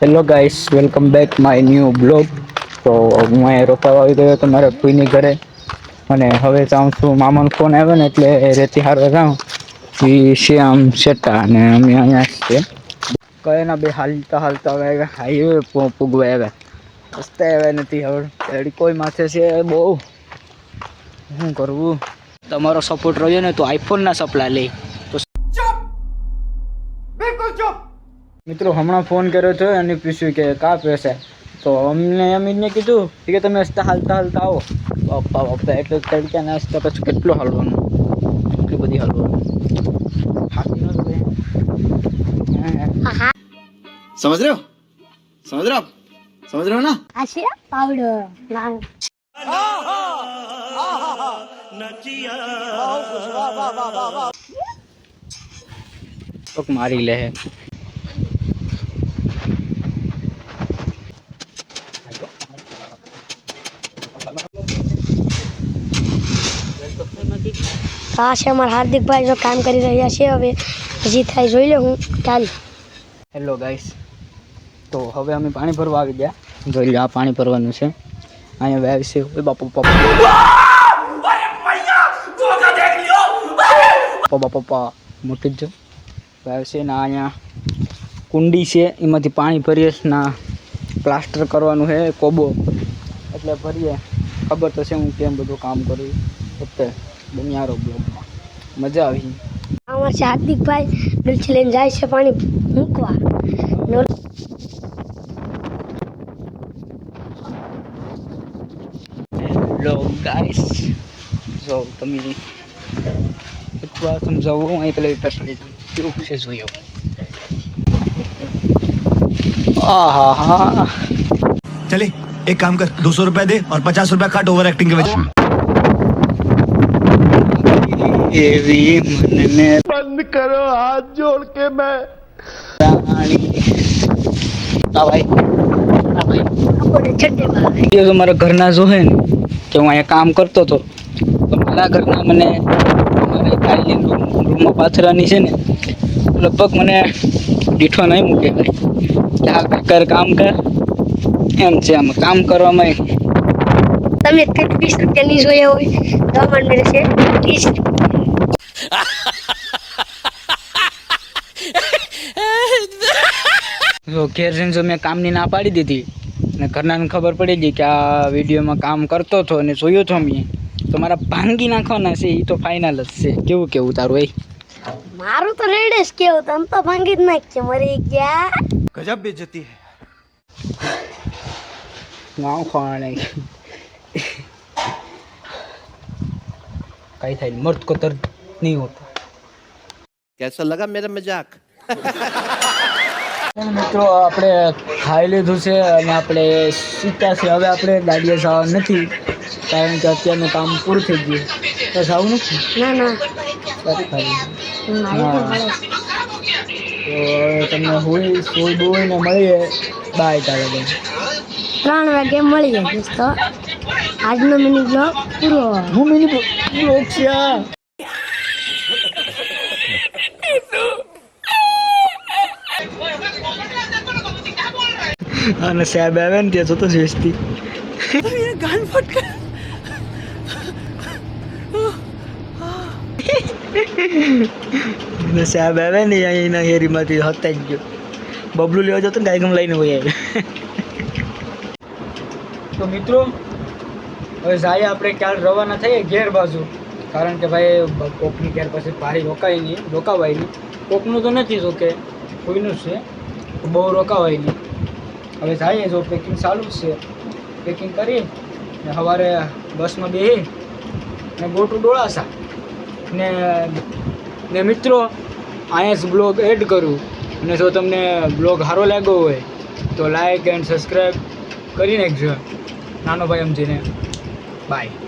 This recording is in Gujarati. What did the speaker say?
Hello guys welcome back my new blog તો હું અહીંયા રોકાવા આવી ગયો હતો મારા ફૂઈની ઘરે. અને હવે જાઉં છું મામાનો ફોન આવ્યો ને એટલે રેતી હારવા જાઉં. એ આમ શેટા અને અમે અહીંયા છે કયાના બે હાલતા હાલતા હવે હાઈવે પૂગવા આવ્યા. રસ્તે આવ્યા નથી હવે. કોઈ માથે છે બહુ. શું કરવું? તમારો સપોર્ટ રહ્યો ને તો આઈફોનના સપ્લાય લે તો મિત્રો હમણાં ફોન કર્યો હતો અને પૂછ્યું કે કા પૈસા? તો અમને અમીરને કીધું કે તમે હસતા હાલતા હાલતા આવો. પપ્પા પપ્પા એટલે તડકા નાસ્તા પછી કેટલું હાલવાનું? એટલી બધી હાલવાનું? સમજ રહ્યો? સમજ રહ્યો? સમજ રહ્યો ના? આશે પાવડો નચિયા મારી લે આ છે અમારા હાર્દિકભાઈ જો કામ કરી રહ્યા છે હવે. હજી થાય, જોઈ લે હું. ચાલ. હેલો ગાઈસ તો હવે અમે પાણી ભરવા આવી ગયા. જોઈ લો, આ પાણી ભરવાનું છે. અહીંયા વેવ છે. ઓય બાપુ પપ્પા પપ્પા, મોટી જ વેવ છે ને અહીંયા કુંડી છે. એમાંથી પાણી ભરીએ ના પ્લાસ્ટર કરવાનું છે, કોબો. એટલે ભરીએ. ખબર તો છે હું કેમ બધું કામ કરું એટલે બન્યારો બ્લોગમાં મજા આવી અમારા છે હાર્દિકભાઈ ડલછી લઈને જાય છે પાણી મૂકવા ને ઓલો- હેલો ગાઈસ જો તમે એક વાર સમજાવું અહીં પેલા પેટ્રોલ કેવું છે જોયો આ હા હા चले एक काम कर दो सौ रुपया दे और पचास रुपया काट ओवर एक्टिंग के वजह એવી મનને બંધ કરો હાથ જોડ કે મેં. રાણી મારા ઘરના જો હે ને હું અહીંયા કામ કરતો તો મારા ઘરના મને મારા કાલી રૂમમાં પાથરાની છે ને લગભગ મને દીઠો નહીં મૂકે. ભાઈ કે કર કામ કર. એમ છે આમ કામ કરવામાં તમે વીસ રૂપિયાની જોયા હોય દવા મળે છે. ત્રીસ જો ઘેર જઈને જો મેં કામની ના પાડી દીધી ને ઘરનાને ખબર પડી ગઈ કે આ વિડીયોમાં કામ કરતો હતો અને જોયો હતો મેં. તો મારા ભાંગી નાખવાના છે એ તો ફાઇનલ જ છે. કેવું કેવું તારું એ? મારું તો રેડે જ કેવું તમ તો ભાંગી જ નાખશે મરી ગયા. ગજબ બેજતી હે. 王黄而来。कहीं था मर्द को दर्द नहीं होता कैसा लगा मेरा मजाक મિત્રો આપણે ખાઈ લીધું છે અને આપણે સીતા છે હવે આપણે ગાડીએ જવા નથી કારણ કે અત્યારનું કામ પૂરું થઈ ગયું તો જવું નથી ના ના સારું ખાલી મારી તો મળે છે. તો હવે તમને હોય સોય બોય ને મળીએ બાય તારે બેન ત્રણ વાગે મળી જાય દોસ્તો આજનો મિની બ્લોગ પૂરો હું મિની બ્લોગ છે અને સાહેબ આવે ને ત્યાં જોતો જ વેચતી. અને સાહેબ આવે ને અહીંના હેરીમાંથી હતા જ ગયો. બબલું લેવા જતો ને ગાયગમ લઈને હોય તો મિત્રો હવે જાય આપણે ક્યારે રવાના થઈએ ઘેર બાજુ. કારણ કે ભાઈ કોકની ઘેર પછી ભારી રોકાય નહીં, રોકાવાય નહીં. કોકનું તો નથી જો કે કોઈનું છે બહુ રોકાવાય નહીં. હવે જઈએ જો પેકિંગ ચાલુ છે. પેકિંગ કરી, ને સવારે બસમાં બેસી ને ગોટું ડોળાસા. ને ને મિત્રો જ બ્લોગ એડ કરું. અને જો તમને બ્લોગ સારો લાગ્યો હોય, તો લાઈક એન્ડ સબસ્ક્રાઈબ કરી નાખજો નાનો ભાઈ સમજીને. બાય